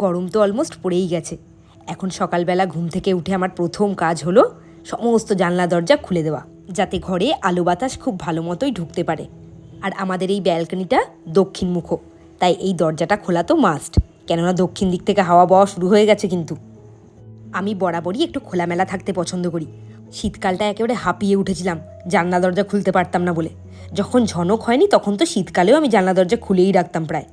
গরম তো অলমোস্ট পড়েই গেছে। এখন সকালবেলা ঘুম থেকে উঠে আমার প্রথম কাজ হলো সমস্ত জানলা দরজা খুলে দেওয়া, যাতে ঘরে আলো বাতাস খুব ভালো মতোই ঢুকতে পারে। আর আমাদের এই ব্যালকনিটা দক্ষিণমুখো, তাই এই দরজাটা খোলা তো মাস্ট কেননা দক্ষিণ দিক থেকে হাওয়া বওয়া শুরু হয়ে গেছে কিন্তু। আমি বরাবরই একটু খোলামেলা থাকতে পছন্দ করি। শীতকালটা একেবারে হাঁপিয়ে উঠেছিলাম, জানলা দরজা খুলতে পারতাম না বলে। যখন ঝনক হয়নি তখন তো শীতকালেও আমি জানলা দরজা খুলেই রাখতাম প্রায়।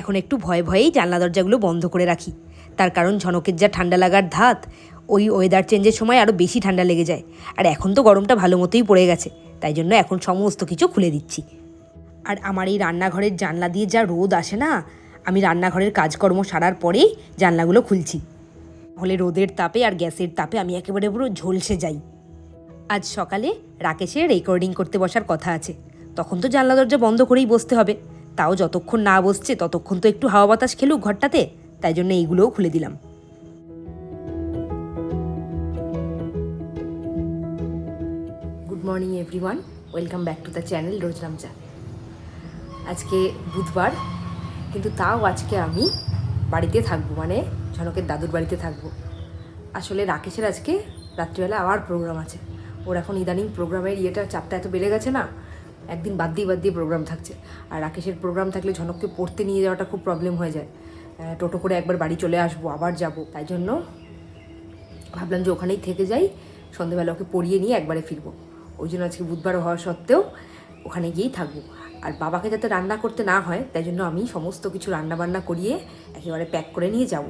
এখন একটু ভয়ে ভয়েই জানলা দরজাগুলো বন্ধ করে রাখি। তার কারণ ঝনকের যা ঠান্ডা লাগার ধাত, ওই ওয়েদার চেঞ্জের সময় আরও বেশি ঠান্ডা লেগে যায়। আর এখন তো গরমটা ভালো মতোই পড়ে গেছে, তাই জন্য এখন সমস্ত কিছু খুলে দিচ্ছি। আর আমার এই রান্নাঘরের জানলা দিয়ে যা রোদ আসে না, আমি রান্নাঘরের কাজকর্ম সারার পরেই জানলাগুলো খুলছি। হলে রোদের তাপে আর গ্যাসের তাপে আমি একেবারে পুরো ঝলসে যাই। আজ সকালে রাকেশের রেকর্ডিং করতে বসার কথা আছে। তখন তো জানলা দরজা বন্ধ করেই বসতে হবে। তাও যতক্ষণ না বসছে ততক্ষণ তো একটু হাওয়া বাতাস খেলুক ঘরটাতে, তাই জন্য এইগুলোও খুলে দিলাম। Good morning everyone welcome back to the channel রোজরামচা আজকে বুধবার, কিন্তু তাও আজকে আমি বাড়িতে থাকব মানে ঝনকের দাদুর বাড়িতে থাকব। আসলে রাকেশের আজকে রাত্রিবেলা আবার প্রোগ্রাম আছে। ওর এখন ইদানিং প্রোগ্রামের ইয়েটা চাপটা এত বেড়ে গেছে না একদিন বাদ দিয়ে বাদ দিয়ে প্রোগ্রাম থাকছে। আর রাকেশের প্রোগ্রাম থাকলে ঝনককে পড়তে নিয়ে যাওয়াটা খুব প্রবলেম হয়ে যায়। টোটো করে একবার বাড়ি চলে আসব, আবার যাব। তাই জন্য ভাবলাম যে ওখানেই থেকে যাই, সন্ধেবেলা ওকে পড়িয়ে নিয়ে একবারে ফিরবো। ওই জন্য আজকে বুধবার হওয়া সত্ত্বেও ওখানে গিয়েই থাকব। আর বাবাকে যাতে রান্না করতে না হয়, তাই জন্য আমি সমস্ত কিছু রান্না বান্না করিয়ে একেবারে প্যাক করে নিয়ে যাব।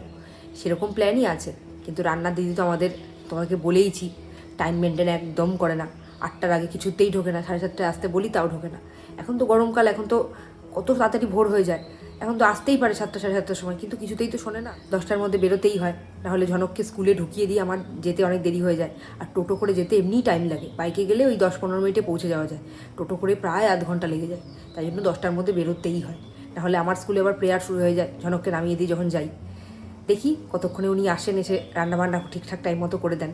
সেরকম প্ল্যানই আছে। কিন্তু রান্নার দিদি তো আমাদের তোমাকে বলেইছি টাইম মেনটেন একদম করে না। আটটার আগে কিছুতেই ঢোকে না, সাড়ে সাতটায় আসতে বলি তাও ঢোকে না। এখন তো গরমকাল, এখন তো কত তাড়াতাড়ি ভোর হয়ে যায়। এখন তো আসতেই পারে সাতটা, সাড়ে সাতটার সময়, কিন্তু কিছুতেই তো শোনে না। দশটার মধ্যে বেরোতেই হয় নাহলে ঝনককে স্কুলে ঢুকিয়ে দিয়ে আমার যেতে অনেক দেরি হয়ে যায়। আর টোটো করে যেতে এমনিই টাইম লাগে। বাইকে গেলে ওই দশ পনেরো মিনিটে পৌঁছে যাওয়া যায়। টোটো করে প্রায় আধ ঘণ্টা লেগে যায়। তাই জন্য দশটার মধ্যে বেরোতেই হয়। নাহলে আমার স্কুলে আবার প্রেয়ার শুরু হয়ে যায়, ঝনককে নামিয়ে দিয়ে যখন যাই। দেখি কতক্ষণে উনি আসেন, এসে রান্নাবান্না ঠিকঠাক টাইম মতো করে দেন।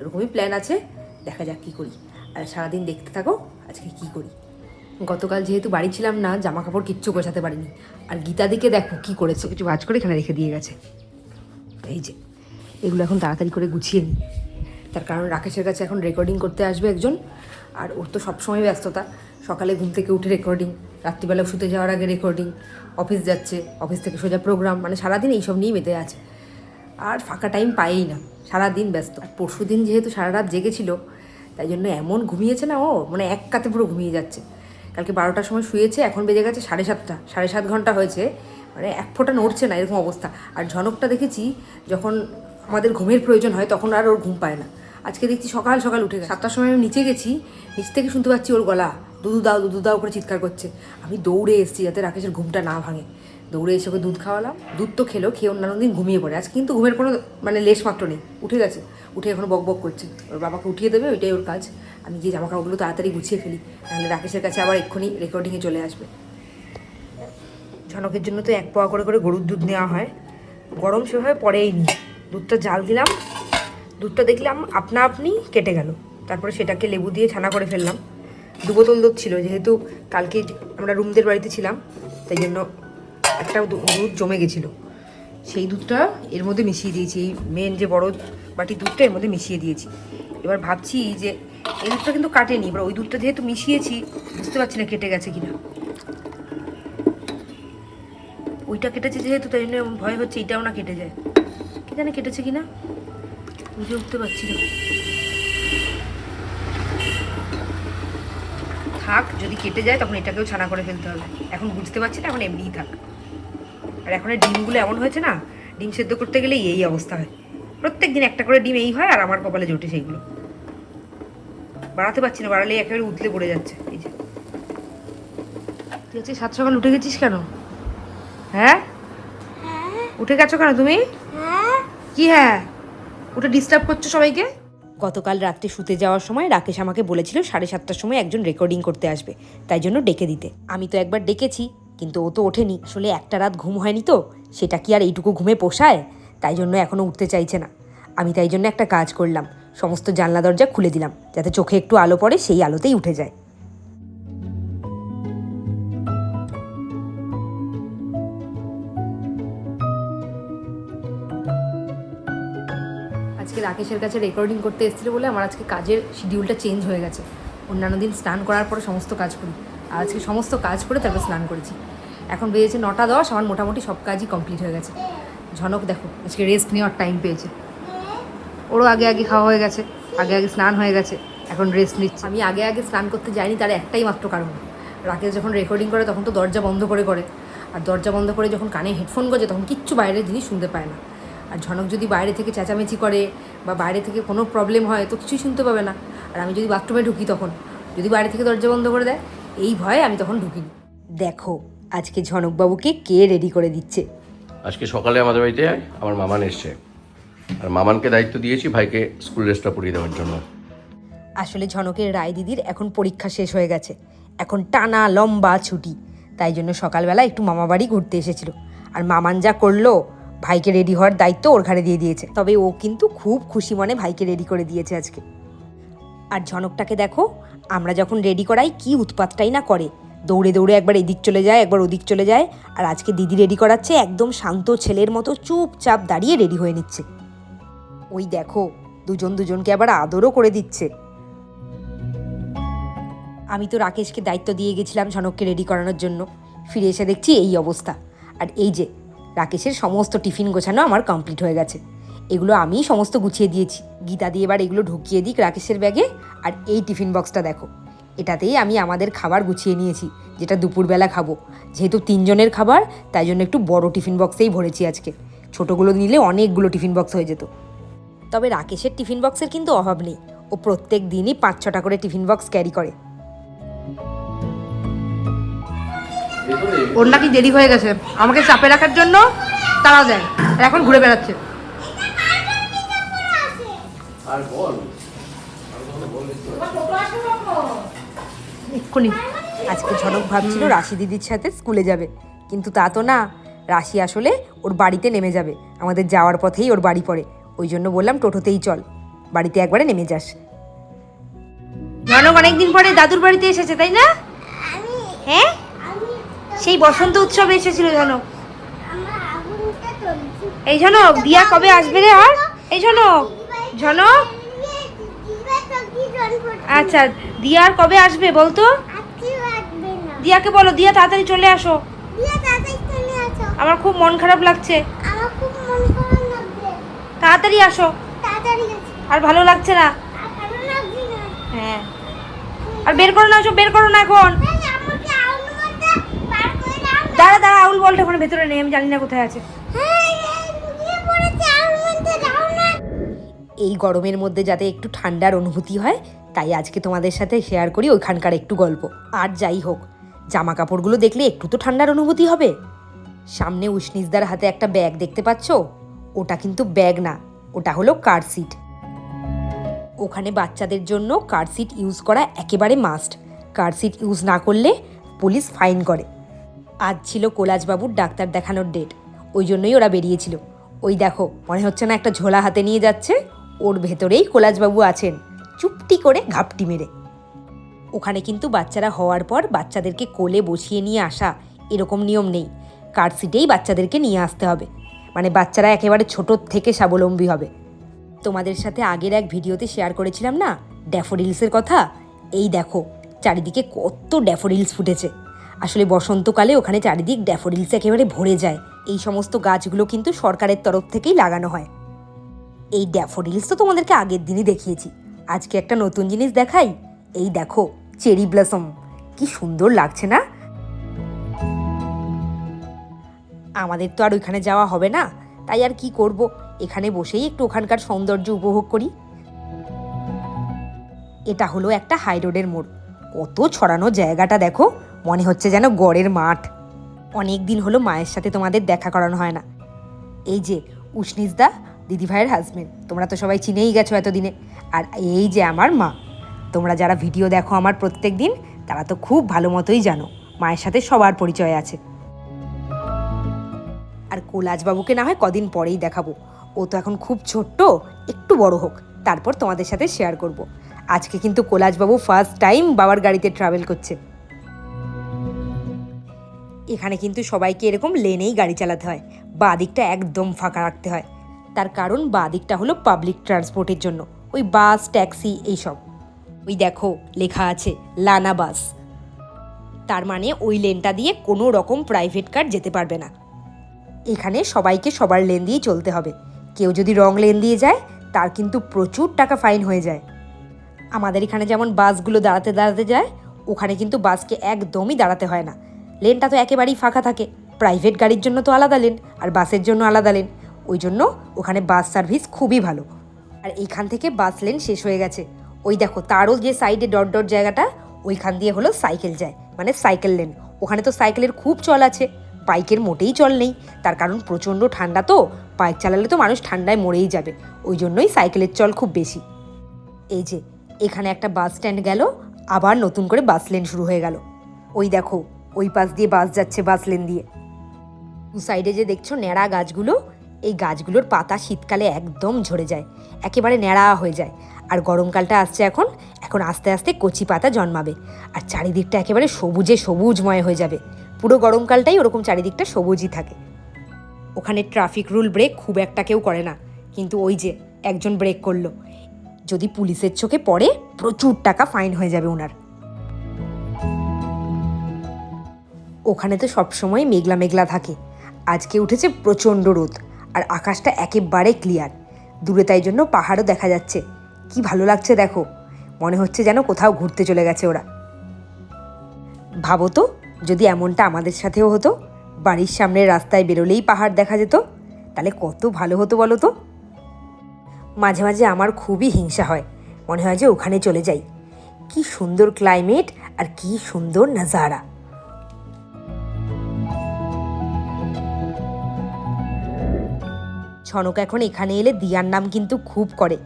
এরকমই প্ল্যান আছে। দেখা যাক কী করি। আর সারাদিন দেখতে থাকো আজকে কী করি। গতকাল যেহেতু বাড়ি ছিলাম না জামা কাপড় কিচ্ছু গোছাতে পারিনি। আর গীতা দিকে দেখো কী করেছে। কিছু ভাজ করে এখানে রেখে দিয়ে গেছে। এই যে এগুলো এখন তাড়াতাড়ি করে গুছিয়ে নিই তার কারণ রাকেশের কাছে এখন রেকর্ডিং করতে আসবে একজন। আর ওর তো সবসময় ব্যস্ততা। সকালে ঘুম থেকে উঠে রেকর্ডিং রাত্রিবেলা শুতে যাওয়ার আগে রেকর্ডিং অফিস যাচ্ছে অফিস থেকে সোজা প্রোগ্রাম মানে সারাদিন এইসব নিয়েই মেতে আছে। আর ফাঁকা টাইম পায়েই না সারাদিন ব্যস্ত। আর পরশু দিন যেহেতু সারা রাত জেগেছিল তাই জন্য এমন ঘুমিয়েছে না ও মানে এক কাতে পুরো ঘুমিয়ে যাচ্ছে। কালকে বারোটার সময় শুয়েছে, এখন বেজে গেছে সাড়ে সাতটা, সাড়ে সাত ঘণ্টা হয়েছে মানে এক ফোঁটা নড়ছে না এরকম অবস্থা। আর ঝনকটা দেখেছি, যখন আমাদের ঘুমের প্রয়োজন হয় তখন আর ওর ঘুম পায় না। আজকে দেখছি সকাল সকাল উঠে গেছে। সাতটার সময় আমি নিচে গেছি, নিচ থেকে শুনতে পাচ্ছি ওর গলা দুধু দাও দুধু দাও করে চিৎকার করছে। আমি দৌড়ে এসেছি যাতে রাকেশের ঘুমটা না ভাঙে। দৌড়ে এসে ওকে দুধ খাওয়ালাম। দুধ তো খেলো, খেয়ে অন্যান্য দিন ঘুমিয়ে পড়ে। আজ কিন্তু ঘুমের কোনো মানে লেশ মাত্র নেই। উঠে গেছে। উঠে এখন বক বক করছে। ওর বাবাকে উঠিয়ে দেবে, ওইটাই ওর কাজ। আমি গিয়ে জামা কাপড়গুলো তাড়াতাড়ি গুছিয়ে ফেলি। তাহলে রাকেশের কাছে আবার এক্ষুনি রেকর্ডিংয়ে চলে আসবে। ঝনকের জন্য তো এক পোয়া করে করে গরুর দুধ নেওয়া হয়। গরম সেভাবে পরেই নি। দুধটা জাল দিলাম। দুধটা দেখলাম আপনা আপনি কেটে গেল। তারপরে সেটাকে লেবু দিয়ে ছানা করে ফেললাম। দু বোতল দুধ ছিল, যেহেতু কালকে আমরা রুমদের বাড়িতে ছিলাম, তাই জন্য একটা দুধ জমে গেছিল। সেই দুধটা এর মধ্যে মিশিয়ে দিয়েছি। এই মেন যে বড় বাটি দুধটা এর মধ্যে মিশিয়ে দিয়েছি। এবার ভাবছি যে এই দুধটা কিন্তু কাটেনি। এবার ওই দুধটা যেহেতু মিশিয়েছি, বুঝতে পারছি না কেটে গেছে কিনা। ওইটা কেটেছে যেহেতু, তাই জন্য ভয় হচ্ছে এইটাও না কেটে যায়। কে জানে কেটেছে কিনা? বুঝে উঠতে পারছি না। থাক, যদি কেটে যায়, তখন এটাকেও ছানা করে ফেলতে হবে। এখন বুঝতে পারছি না, এখন এমনিই থাক। আর এখন এই ডিমগুলো এমন হয়েছে না ডিম সেদ্ধ করতে গেলেই এই অবস্থা হয়। প্রত্যেক দিন একটা করে ডিম এই হয় আর আমার কপালে জোটে সেইগুলো। বাড়াতে পারছি না বাড়ালেই একেবারে উতলে পড়ে যাচ্ছে এই যে। তুই হচ্ছে সাত সকাল উঠে গেছিস কেন? হ্যাঁ? উঠে গেছো কেন তুমি? কি হ্যাঁ? ওটা ডিস্টার্ব করছ সবাইকে? গতকাল রাত্রে শুতে যাওয়ার সময় রাকেশ আমাকে বলেছিল সাড়ে সাতটার সময় একজন রেকর্ডিং করতে আসবে তাই জন্য ডেকে দিতে। আমি তো একবার ডেকেছি কিন্তু ও তো ওঠেনি। আসলে একটা রাত ঘুম হয়নি তো, সেটা কি আর এইটুকু ঘুমে পোষায়? তাই জন্য এখনও উঠতে চাইছে না। আমি তাই জন্য একটা কাজ করলাম, সমস্ত জানলা দরজা খুলে দিলাম, যাতে চোখে একটু আলো পড়ে, সেই আলোতেই উঠে যায়। আজকে রাকেশের কাছে রেকর্ডিং করতে এসেছিল বলে আমার আজকে কাজের শিডিউলটা চেঞ্জ হয়ে গেছে। অন্যান্য দিন স্নান করার পরে সমস্ত কাজ করি। আর আজকে সমস্ত কাজ করে তারপর স্নান করেছি। এখন বেজেছে নটা দশ আমার মোটামুটি সব কাজই কমপ্লিট হয়ে গেছে। ঝনক দেখো আজকে রেস্ট নেওয়ার টাইম পেয়েছে। ওরও আগে আগে খাওয়া হয়ে গেছে আগে আগে স্নান হয়ে গেছে এখন রেস্ট নিচ্ছে। আমি আগে আগে স্নান করতে যাইনি তার একটাই মাত্র কারণ। রাকেশ যখন রেকর্ডিং করে তখন তো দরজা বন্ধ করে করে। আর দরজা বন্ধ করে যখন কানে হেডফোন গজে তখন কিচ্ছু বাইরের জিনিস শুনতে পায় না। আর ঝনক যদি বাইরে থেকে চেঁচামেচি করে বা বাইরে থেকে কোনো প্রবলেম হয় তো কিছুই শুনতে পাবে না। আর আমি যদি বাথরুমে ঢুকি তখন যদি বাইরে থেকে দরজা বন্ধ করে দেয় এই ভয়ে আমি তখন ঢুকিনি। দেখো আজকে ঝনকবাবুকে কে রেডি করে দিচ্ছে? আজকে সকালে আমাদের বাড়িতে আমার মামান এসছে। আর মামানকে দায়িত্ব দিয়েছি ভাইকে স্কুল ড্রেসটা পরিয়ে দেওয়ার জন্য। আসলে ঝনকের রায় দিদির এখন পরীক্ষা শেষ হয়ে গেছে। এখন টানা লম্বা ছুটি। তাই জন্য সকালবেলা একটু মামা বাড়ি ঘুরতে এসেছিল। আর মামান যা করল ভাইকে রেডি হওয়ার দায়িত্ব ওর ঘাড়ে দিয়ে দিয়েছে। তবে ও কিন্তু খুব খুশি মনে ভাইকে রেডি করে দিয়েছে আজকে। আর ঝনকটাকে দেখো আমরা যখন রেডি করাই কি উৎপাতটাই না করে। দৌড়ে দৌড়ে একবার এদিক চলে যায়, একবার ওদিক চলে যায়। আর আজকে দিদি রেডি করাচ্ছে, একদম শান্ত ছেলের মতো চুপচাপ দাঁড়িয়ে রেডি হয়ে নিচ্ছে। ওই দেখো, দুজন দুজনকে আবার আদরও করে দিচ্ছে। আমি তো রাকেশকে দায়িত্ব দিয়ে গেছিলাম ঝনককে রেডি করানোর জন্য। ফিরে এসে দেখছি এই অবস্থা। আর এই যে, রাকেশের সমস্ত টিফিন গোছানো আমার কমপ্লিট হয়ে গেছে। এগুলো আমিই সমস্ত গুছিয়ে দিয়েছি। গীতা দিয়ে এবার এগুলো ঢুকিয়ে দিক রাকেশের ব্যাগে আর এই টিফিন বক্সটা দেখো। এটাতেই আমি আমাদের খাবার গুছিয়ে নিয়েছি যেটা দুপুরবেলা খাব। যেহেতু তিনজনের খাবার তাই জন্য একটু বড় টিফিন বক্সেই ভরেছি আজকে। ছোটোগুলো নিলে অনেকগুলো টিফিন বক্স হয়ে যেত। তবে রাকেশের টিফিন বক্সের কিন্তু অভাব নেই। ও প্রত্যেক দিনই পাঁচ ছটা করে টিফিন বক্স ক্যারি করে। ওর নাকি দেরি হয়ে গেছে। আমাকে চাপে রাখার জন্য তারা দেয় এখন ঘুরে বেড়াচ্ছে। আর বল। এক্ষুনি। আজকে ঝনক ভাবছিল রাশি দিদির সাথে স্কুলে যাবে। কিন্তু তা তো না রাশি আসলে ওর বাড়িতে নেমে যাবে। আমাদের যাওয়ার পথেই ওর বাড়ি পড়ে। ওই জন্য বললাম টোটোতেই চল। বাড়িতে একবারে নেমে যাস। ঝনক অনেকদিন পরে দাদুর বাড়িতে এসেছে তাই না? হ্যাঁ? সেই বসন্ত উৎসবে এসেছিল ঝনক। এই ঝনক দিয়া কবে আসবে রে আর? এই ঝনক ঝনক। আচ্ছা। দিয়া আর কবে আসবে বলতো? দিয়াকে বলো দিয়া তাড়াতাড়ি চলে আসো। আমার খুব মন খারাপ লাগছে। তাড়াতাড়ি আসো। আর ভালো লাগছে না? হ্যাঁ। আর বের করো না ওসব বের করো না এখন। দাঁড়া দাঁড়া আউল বলটা ওখানে ভেতরে নেই আমি জানি না কোথায় আছে। এই গরমের মধ্যে যাতে একটু ঠান্ডার অনুভূতি হয় তাই আজকে তোমাদের সাথে শেয়ার করি ওইখানকার একটু গল্প। আর যাই হোক জামা কাপড়গুলো দেখলে একটু তো ঠান্ডার অনুভূতি হবে। সামনে উষ্ণিসদার হাতে একটা ব্যাগ দেখতে পাচ্ছ? ওটা কিন্তু ব্যাগ না, ওটা হলো কার সিট। ওখানে বাচ্চাদের জন্য কার সিট ইউজ করা একেবারে মাস্ট কার সিট ইউজ না করলে পুলিশ ফাইন করে। আজ ছিল কোলাজবাবুর ডাক্তার দেখানোর ডেট ওই জন্যই ওরা বেরিয়েছিল। ওই দেখো, মনে হচ্ছে না একটা ঝোলা হাতে নিয়ে যাচ্ছে, ওর ভেতরেই কোলাজবাবু আছেন। চুপটি করে ঘাপটি মেরে। ওখানে কিন্তু বাচ্চারা হওয়ার পর বাচ্চাদেরকে কোলে বসিয়ে নিয়ে আসা এরকম নিয়ম নেই। কার সিটেই বাচ্চাদেরকে নিয়ে আসতে হবে। মানে বাচ্চারা একেবারে ছোটোর থেকে স্বাবলম্বী হবে। তোমাদের সাথে আগের এক ভিডিওতে শেয়ার করেছিলাম না? ড্যাফোডিলসের কথা? এই দেখো, চারিদিকে কত ড্যাফোডিলস ফুটেছে। আসলে বসন্তকালে ওখানে চারিদিক ড্যাফোডিলস একেবারে ভরে যায়। এই সমস্ত গাছগুলো কিন্তু সরকারের তরফ থেকেই লাগানো হয়। এই ড্যাফোডিলস তো তোমাদেরকে আগের দিনই দেখিয়েছি। আজকে একটা নতুন জিনিস দেখাই। এই দেখো, চেরি ব্লসম। কি সুন্দর লাগছে না? আমাদের তো আর ওইখানে যাওয়া হবে না। তাই আর কি করব? এখানে বসেই একটু ওখানকার সৌন্দর্য উপভোগ করি। এটা হলো একটা হাই রোডের মোড়। কত ছড়ানো জায়গাটা দেখো, মনে হচ্ছে যেন গড়ের মাঠ। অনেক দিন হলো মায়ের সাথে তোমাদের দেখা করানো হয় না। এই যে উষ্ণিসদা দিদিভাইয়ের হাজবেন্ড তোমরা তো সবাই চিনেই গেছো এতদিনে। আর এই যে আমার মা, তোমরা যারা ভিডিও দেখো আমার প্রত্যেক দিন তারা তো খুব ভালো মতোই জানো, মায়ের সাথে সবার পরিচয় আছে। আর কোলাজবাবুকে না হয় কদিন পরেই দেখাবো। ও তো এখন খুব ছোট্ট, একটু বড় হোক, তারপর তোমাদের সাথে শেয়ার করব। আজকে কিন্তু কোলাজবাবু ফার্স্ট টাইম বাবার গাড়িতে ট্রাভেল করছে। এখানে কিন্তু সবাইকে এরকম লেনেই গাড়ি চালাতে হয়, বা দিকটা একদম ফাঁকা রাখতে হয়। তার কারণ বাঁ দিকটা হলো পাবলিক ট্রান্সপোর্টের জন্য। ওই বাস, ট্যাক্সি, এইসব। ওই দেখো, লেখা আছে, লানা বাস। তার মানে ওই লেনটা দিয়ে কোনো রকম প্রাইভেট কার যেতে পারবে না। এখানে সবাইকে সবার লেন দিয়েই চলতে হবে। কেউ যদি রং লেন দিয়ে যায়, তার কিন্তু প্রচুর টাকা ফাইন হয়ে যায়। আমাদের এখানে যেমন বাসগুলো দাঁড়াতে দাঁড়াতে যায়, ওখানে কিন্তু বাসকে একদমই দাঁড়াতে হয় না। লেনটা তো একেবারেই ফাঁকা থাকে। প্রাইভেট গাড়ির জন্য তো আলাদা লেন, আর বাসের জন্য আলাদা লেন। ওই জন্য ওখানে বাস সার্ভিস খুবই ভালো। আর এইখান থেকে বাস লেন শেষ হয়ে গেছে। ওই দেখো, তারও যে সাইডে ডট ডট জায়গাটা, ওইখান দিয়ে হলো সাইকেল যায় মানে সাইকেল লেন। ওখানে তো সাইকেলের খুব চল আছে, বাইকের মোটেই চল নেই। তার কারণ প্রচণ্ড ঠান্ডা তো, বাইক চালালে তো মানুষ ঠান্ডায় মরেই যাবে। ওই জন্যই সাইকেলের চল খুব বেশি। এই যে, এখানে একটা বাস স্ট্যান্ড গেল, আবার নতুন করে বাস লেন শুরু হয়ে গেল। ওই দেখো, ওই পাশ দিয়ে বাস যাচ্ছে বাস লেন দিয়ে। দু সাইডে যে দেখছ ন্যাড়া গাছগুলো এই গাছগুলোর পাতা শীতকালে একদম ঝরে যায়, একেবারে ন্যাড়া হয়ে যায়। আর গরমকালটা আসছে এখন এখন আস্তে আস্তে কচি পাতা জন্মাবে। আর চারিদিকটা একেবারে সবুজে সবুজময় হয়ে যাবে। পুরো গরমকালটাই ওরকম চারিদিকটা সবুজই থাকে। ওখানে ট্রাফিক রুল ব্রেক খুব একটা কেউ করে না। কিন্তু ওই যে একজন ব্রেক করল। যদি পুলিশের চোখে পড়ে, প্রচুর টাকা ফাইন হয়ে যাবে ওনার। ওখানে তো সবসময় মেঘলা মেঘলা থাকে। আজকে উঠেছে প্রচণ্ড রোদ। আর আকাশটা একেবারে ক্লিয়ার। দূরে তাই জন্য পাহাড়ও দেখা যাচ্ছে। কি ভালো লাগছে দেখো। মনে হচ্ছে যেন কোথাও ঘুরতে চলে গেছে ওরা। ভাবো তো, যদি এমনটা আমাদের সাথেও হতো, বাড়ির সামনের রাস্তায় বেরোলেই পাহাড় দেখা যেত, তাহলে কত ভালো হতো বলো তো? মাঝে মাঝে আমার খুবই হিংসা হয়। মনে হয় যে ওখানে চলে যাই। কি সুন্দর ক্লাইমেট আর কি সুন্দর নাজারা। ঝনক এখন এখানে এলে দিয়ার নাম কিন্তু খুব করে।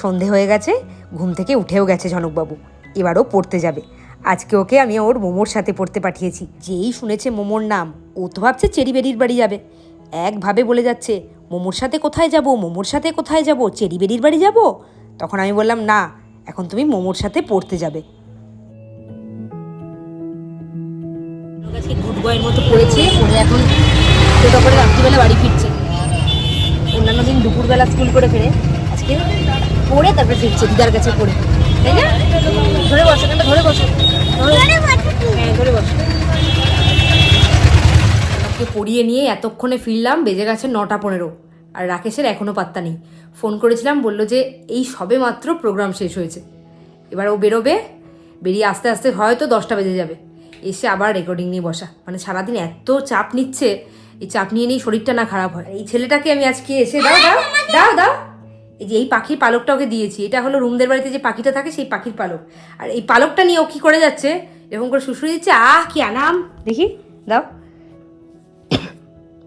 সন্ধে হয়ে গেছে, ঘুম থেকে উঠেও গেছে ঝনকবাবু। এবারও পড়তে যাবে। আজকে ওকে আমি ওর মোমোর সাথে পড়তে পাঠিয়েছি। যেই শুনেছে মোমোর নাম, ও তো ভাবছে চেরি বেরির বাড়ি যাবে। একভাবে বলে যাচ্ছে, মোমোর সাথে কোথায় যাব? মোমোর সাথে কোথায় যাব? চেরি বেরির বাড়ি যাব? তখন আমি বললাম, না, এখন তুমি মোমোর সাথে পড়তে যাবে। গুড বয়ের মতো পড়েছে, পড়ে এখন করে রাত্রিবেলা বাড়ি ফিরছে। অন্যান্য দিন দুপুরবেলা স্কুল করে ফেরে আজকে পড়ে তারপরে ফিরছে দিদার কাছে পড়ে। তাই না? ধরে বসো এখানটা ধরে বসো। হ্যাঁ ধরে বসো। পড়িয়ে নিয়ে এতক্ষণে ফিরলাম বেজে গেছে নটা পনেরো আর রাকেশের এখনও পাত্তা নেই। ফোন করেছিলাম বলল যে এই সবে মাত্র প্রোগ্রাম শেষ হয়েছে। এবার ও বেরোবে বেরিয়ে আস্তে আস্তে হয়তো দশটা বেজে যাবে। এসে আবার রেকর্ডিং নিয়ে বসা। মানে সারাদিন এত চাপ নিচ্ছে এই চাপ নিয়ে নিয়ে শরীরটা না খারাপ হয়। এই ছেলেটাকে আমি আজকে এসে দাও দাও দাও দাও। এই যে এই পাখির পালকটা ওকে দিয়েছি, এটা হলো রুমদের বাড়িতে যে পাখিটা থাকে সেই পাখির পালক। আর এই পালকটা নিয়ে ও কী করে যাচ্ছে, এরকম করে শুশুরে দিচ্ছে, আহ, কি আনাম দেখি, দাও।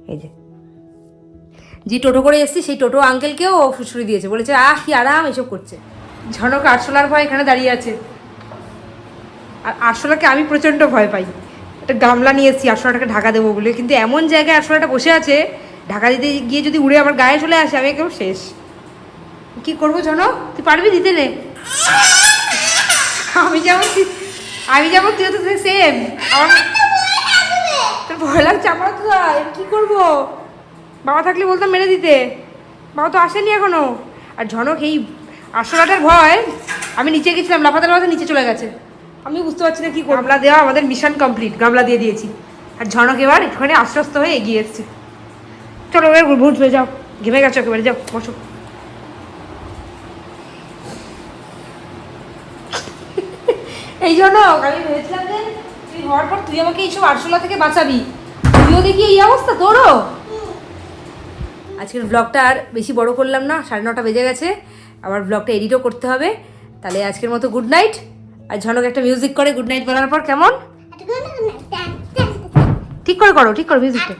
এই যে। যে টোটো করে এসছি, সেই টোটো আঙ্কেলকেও ও ফুসুরি দিয়েছে, বলেছে, আহ, কি আরাম, এসব করছে। ঝনক আরশোলার ভয় এখানে দাঁড়িয়ে আছে। আর আরশোলাকে আমি প্রচণ্ড ভয় পাই। একটা গামলা নিয়ে এসেছি আরশোলাটাকে ঢাকা দেবো বলে। কিন্তু এমন জায়গায় আরশোলাটা বসে আছে, ঢাকা দিতে গিয়ে যদি উড়ে আমার গায়ে চলে আসে, আমি একদম শেষ। কি করব ঝনক তুই পারবি দিতে নে? আমি যেমন আমি যেমন তুই তো সেম তোর ভয় লাগছে আমার তো। কি করব? বাবা থাকলে বলতাম মেরে দিতে। বাবা তো আসেনি এখনও। আর ঝনক, এই আরশোলাটার ভয়, আমি নিচে গেছিলাম লাফাতে লাফাতে নিচে চলে গেছে। আমি বুঝতে পারছি না কি গামলা দেওয়া আমাদের মিশন কমপ্লিট গামলা দিয়ে দিয়েছি। আর ঝনক এবার একটুখানি আশ্বস্ত হয়ে এগিয়ে এসছে। চলো এবার ভুট হয়ে যাও ঘেমে গেছো একেবারে যাও বসো। এই জন্য আমি ভেবেছিলাম যে তুই হওয়ার পর তুই আমাকে এইসব আরশোলা থেকে বাঁচাবি। তুইও দেখি এই অবস্থা তোরও? আজকের ব্লগটা আর বেশি বড় করলাম না সাড়ে নটা বেজে গেছে। আবার ব্লগটা এডিটও করতে হবে। তাহলে আজকের মতো গুড নাইট আর ঝনক একটা মিউজিক করে গুড নাইট বলার পর কেমন? ঠিক করে করো ঠিক করো মিউজিকটা